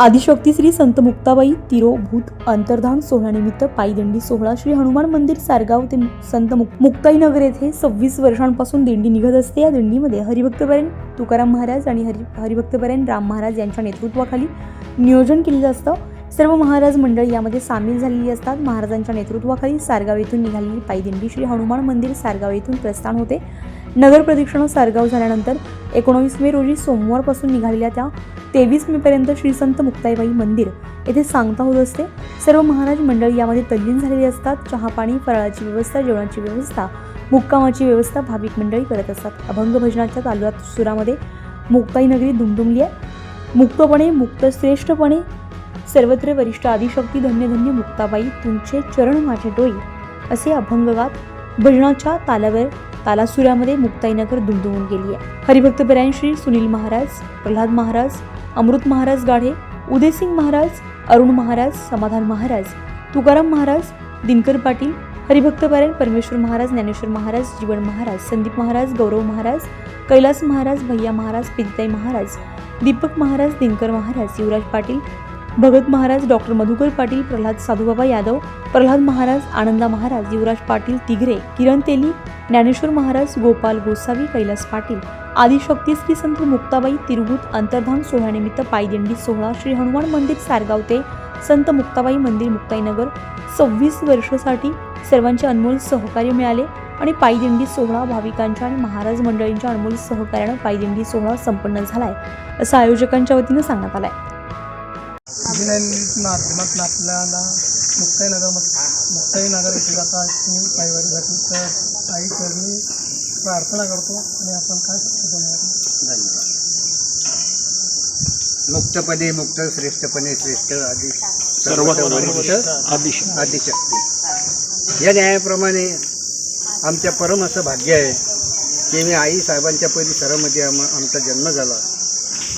आदिशक्ती श्री संत मुक्ताबाई तिरोभूत अंतर्धान सोहळ्यानिमित्त पायदिंडी सोहळा श्री हनुमान मंदिर सारगाव ते संत मुक- मुक्ताईनगर येथे सव्वीस वर्षांपासून दिंडी निघत असते. या दिंडीमध्ये हरिभक्तपर्यंत तुकाराम महाराज आणि हरि हरिभक्तपर्यंत राम महाराज यांच्या नेतृत्वाखाली नियोजन केलेलं असतं. सर्व महाराज मंडळी यामध्ये सामील झालेली असतात. महाराजांच्या नेतृत्वाखाली सारगाव येथून निघालेली पायदिंडी श्री हनुमान मंदिर सारगाव येथून प्रस्थान होते. नगर प्रदक्षिणा सारगाव झाल्यानंतर एकोणवीस मे रोजी सोमवारपासून निघालेल्या त्या तेवीस मेपर्यंत श्री संत मुक्ताईबाई मंदिर येथे सांगता होत असते. सर्व महाराज मंडळी यामध्ये तल्लीन झालेली असतात. चहा पाणी फराळाची व्यवस्था जेवणाची व्यवस्था मुक्कामाची व्यवस्था भाविक मंडळी करत असतात. अभंग भजनाच्या तालुक्यात सुरामध्ये मुक्ताई नगरी दुमदुमली आहे. मुक्तपणे मुक्त श्रेष्ठपणे सर्वत्र वरिष्ठ आदिशक्ती धन्य धन्य मुक्ताबाई तुमचे चरण माझे डोई असे अभंगगात भजनाच्या तालावर तालासुरामध्ये मुक्ताईनगर दुमदुमून गेली आहे. हरिभक्त बरायण श्री सुनील महाराज प्रल्हाद महाराज अमृत महाराज गाढे उदयसिंग महाराज अरुण महाराज समाधान महाराज तुकाराम महाराज दिनकर पाटील हरिभक्तपरायण परमेश्वर महाराज ज्ञानेश्वर महाराज जीवन महाराज संदीप महाराज गौरव महाराज कैलास महाराज भैया महाराज पिंताई महाराज दीपक महाराज दिनकर महाराज युवराज पाटील भगत महाराज डॉक्टर मधुकर पाटील प्रल्हाद साधुबाबा यादव प्रल्हाद महाराज आनंदा महाराज युवराज पाटील तिघरे किरण तेली ज्ञानेश्वर महाराज गोपाल गोसावी कैलास पाटील आदिशक्ती श्री संत मुक्ताबाई तिरुभूत अंतर्धान सोहळ्यानिमित्त पायदिंडी सोहळा श्री हनुमान मंदिर सारगाव ते संत मुक्ताबाई मंदिर मुक्ताईनगर. सव्वीस वर्षासाठी सर्वांचे अनमोल सहकार्य मिळाले आणि पायदिंडी सोहळा भाविकांच्या आणि महाराज मंडळींच्या अनमोल सहकार्यानं पायदिंडी सोहळा संपन्न झालाय असं आयोजकांच्या वतीनं सांगण्यात आलाय. अभिनय माध्यमातून आपल्याला मुक्ताईनगर मुक्ताईनगर येथे जाता तुम्ही पायवारीसाठी तर आई चरणी प्रार्थना करतो आणि आपण काय शिकतो धन्यवाद. मुक्तपणे मुक्त श्रेष्ठपणे श्रेष्ठ आदि सर्वात आदिशक्ती. या न्यायाप्रमाणे आमच्या परम असं भाग्य आहे की मी आई साहेबांच्या परिसरामध्ये आम आमचा जन्म झाला.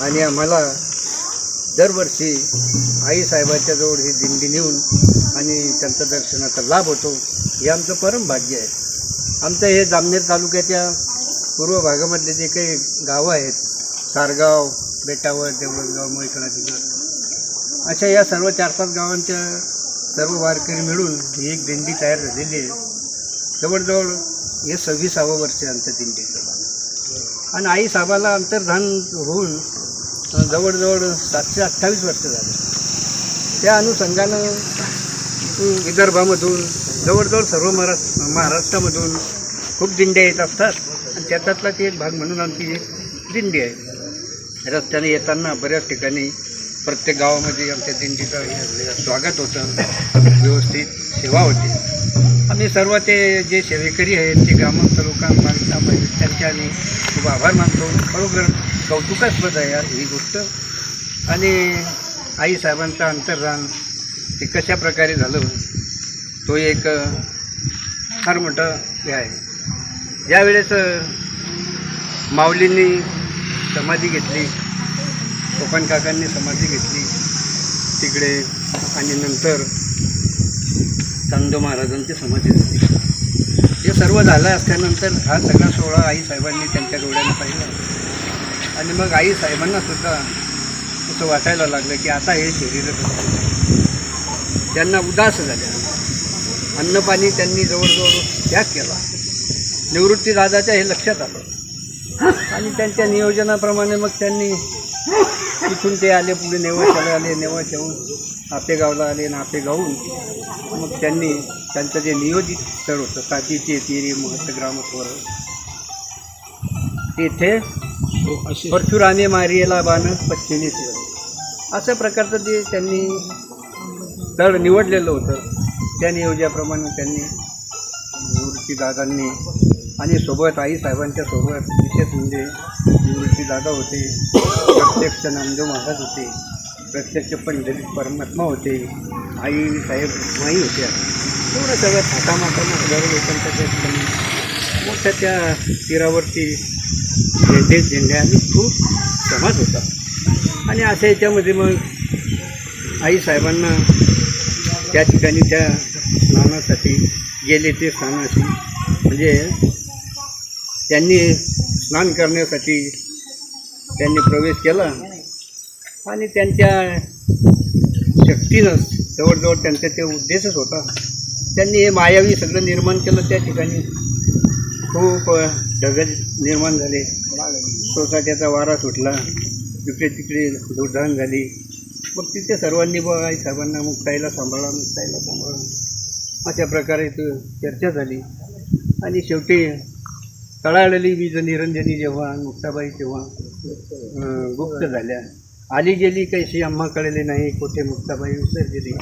आणि आम्हाला दरवर्षी आईसाहेबांच्या जवळ ही दिंडी नेऊन आणि त्यांचा दर्शनाचा लाभ होतो हे आमचं परमभाग्य आहे. आमचं हे जामनेर तालुक्याच्या पूर्व भागामधले जे काही गावं आहेत सारगाव बेटावर देवळगाव मैठणा तिथं अशा या सर्व चार पाच गावांच्या सर्व वारकरी मिळून ही एक दिंडी तयार झालेली आहे. जवळजवळ हे सव्वीसावं वर्ष आमच्या दिंडीचं आणि आईसाहेबाला अंतर्धान होऊन जवळजवळ सातशे अठ्ठावीस वर्ष झाले. त्या अनुषंगानं विदर्भामधून जवळजवळ सर्व महाराष्ट्र महाराष्ट्रामधून खूप दिंड्या येत असतात. आणि त्यातातला ती एक भाग म्हणून आमची एक दिंडी आहे. रस्त्याने येताना बऱ्याच ठिकाणी प्रत्येक गावामध्ये आमच्या दिंडीचं स्वागत होतं. व्यवस्थित सेवा होती. आम्ही सर्व ते जे सेवेकरी आहेत ते ग्रामस्थ लोकांना त्यांच्या आणि खूप आभार मानतो. खरोखर कौतुकास्पद आहे यार ही गोष्ट. आणि आई साहेबांचं अंतर्धान हे कशा प्रकारे झालं तो एक फार मोठं हे आहे. यावेळेस माऊलींनी समाधी घेतली कोकण काकांनी समाधी घेतली तिकडे आणि नंतर चांदो महाराजांची समाधी झाली. हे सर्व झालं असल्यानंतर हा सगळा सोहळा आई साहेबांनी त्यांच्या डोळ्यानं पाहिला. आणि मग आई साहेबांना सुद्धा असं वाटायला लागलं की आता हे शरीर त्यांना उदास झाल्या अन्नपाणी त्यांनी जवळजवळ त्याग केला. निवृत्ती दादाच्या हे लक्षात आलं. आणि त्यांच्या नियोजनाप्रमाणे मग त्यांनी तिथून ते आले पुढे नेवाशाला आले नेवाशाहून आपेगावला आले आणि आपेगावून मग त्यांनी त्यांचं जे नियोजित स्थळ होतं सातीचे तिरी महत्त ग्रामस्वर. तेथे परशुरामे मारियला बाण पश्चिमी असं प्रकारचं जे त्यांनी स्थळ निवडलेलं होतं त्या नियोजनाप्रमाणे त्यांनी निवृत्तीदादांनी आणि सोबत आई साहेबांच्या सोबत विशेष म्हणजे निवृत्तीदादा होते प्रत्यक्ष नामदेव महाराज होते प्रत्यक्ष पंढरीत परमात्मा होते आई साहेब माई होत्या एवढं सगळं थाटामाटानं हजारो लोकांच्या त्या ठिकाणी मोठ्या त्या तीरावरती झेंडे झेंडे आणि खूप समाज होता. आणि अशा याच्यामध्ये मग आई साहेबांना त्या ठिकाणी त्या स्नानासाठी गेले ते स्नानाशी. म्हणजे त्यांनी स्नान करण्यासाठी त्यांनी प्रवेश केला. आणि त्यांच्या शक्तीनं जवळजवळ त्यांचा ते उद्देशच होता. त्यांनी हे मायावी सगळं निर्माण केलं त्या ठिकाणी. खूप ढगज निर्माण झाले. सोसाट्याचा वारा सुटला. तिकडे तिकडे दुर्धान झाली. मग तिथे सर्वांनी बघ आई साहेबांना मुक्ताईला सांभाळा मुक्ताईला सांभाळा. अशा प्रकारे ती चर्चा झाली. आणि शेवटी तळाळली वीज निरंजनी जेव्हा मुक्ताबाई जेव्हा गुप्त झाल्या. आली गेली कैशी आम्हा कळले नाही. कोठे मुक्ताबाई? विसरलेली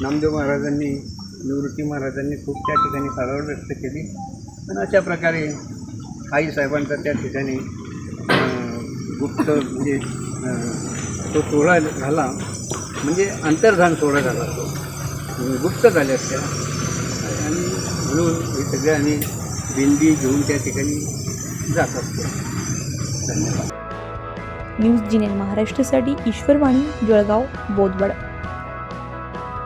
नामदेव महाराजांनी निवृत्ती महाराजांनी खूप त्या ठिकाणी काळवड व्यक्त केली. आणि अशा प्रकारे आईसाहेबांचा त्या ठिकाणी गुप्त म्हणजे तो सोहळा झाला. म्हणजे अंतर्धान सोहळा झाला. तो गुप्त झाल्या त्या. आणि म्हणून हे सगळे आम्ही दिंडी घेऊन त्या ठिकाणी जात असतो. धन्यवाद. न्यूज जिने महाराष्ट्रासाठी ईश्वरवाणी जळगाव बोदवड